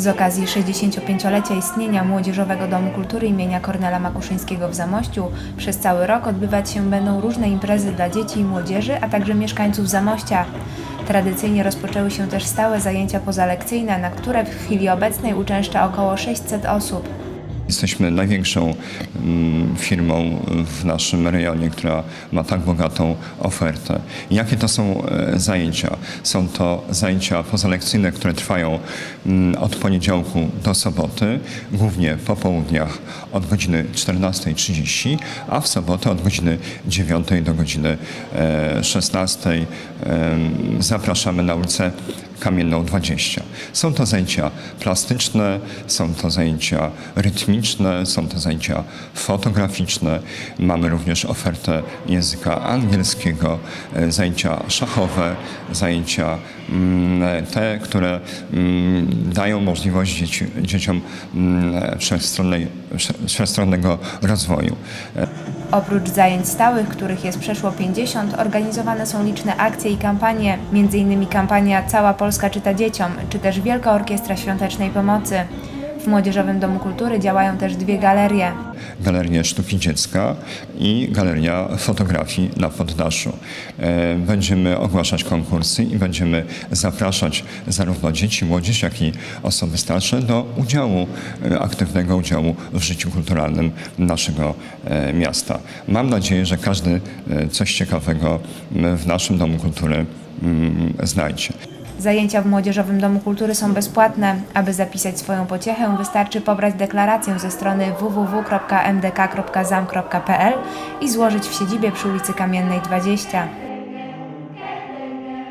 Z okazji 65-lecia istnienia Młodzieżowego Domu Kultury imienia Kornela Makuszyńskiego w Zamościu przez cały rok odbywać się będą różne imprezy dla dzieci i młodzieży, a także mieszkańców Zamościa. Tradycyjnie rozpoczęły się też stałe zajęcia pozalekcyjne, na które w chwili obecnej uczęszcza około 600 osób. Jesteśmy największą mm, firmą w naszym rejonie, która ma tak bogatą ofertę. Jakie to są e, zajęcia? Są to zajęcia pozalekcyjne, które trwają mm, od poniedziałku do soboty, głównie po południach od godziny 14.30, a w sobotę od godziny 9 do godziny e, 16. Em, Zapraszamy na ulicę Kamienną 20. Są to zajęcia plastyczne, są to zajęcia rytmiczne, są to zajęcia fotograficzne. Mamy również ofertę języka angielskiego, e, zajęcia szachowe, zajęcia te, które mm, dają możliwość dzieci, dzieciom mm, wszechstronnego rozwoju. Oprócz zajęć stałych, których jest przeszło 50, organizowane są liczne akcje i kampanie, m.in. kampania Cała Polska czyta dzieciom, czy też Wielka Orkiestra Świątecznej Pomocy. W Młodzieżowym Domu Kultury działają też dwie galerie. Galerię Sztuki Dziecka i Galeria Fotografii na Poddaszu. E, Będziemy ogłaszać konkursy i będziemy zapraszać zarówno dzieci, młodzież, jak i osoby starsze do udziału, e, aktywnego udziału w życiu kulturalnym naszego e, miasta. Mam nadzieję, że każdy coś ciekawego w naszym Domu Kultury znajdzie. Zajęcia w Młodzieżowym Domu Kultury są bezpłatne. Aby zapisać swoją pociechę, wystarczy pobrać deklarację ze strony www.mdk.zam.pl i złożyć w siedzibie przy ulicy Kamiennej 20.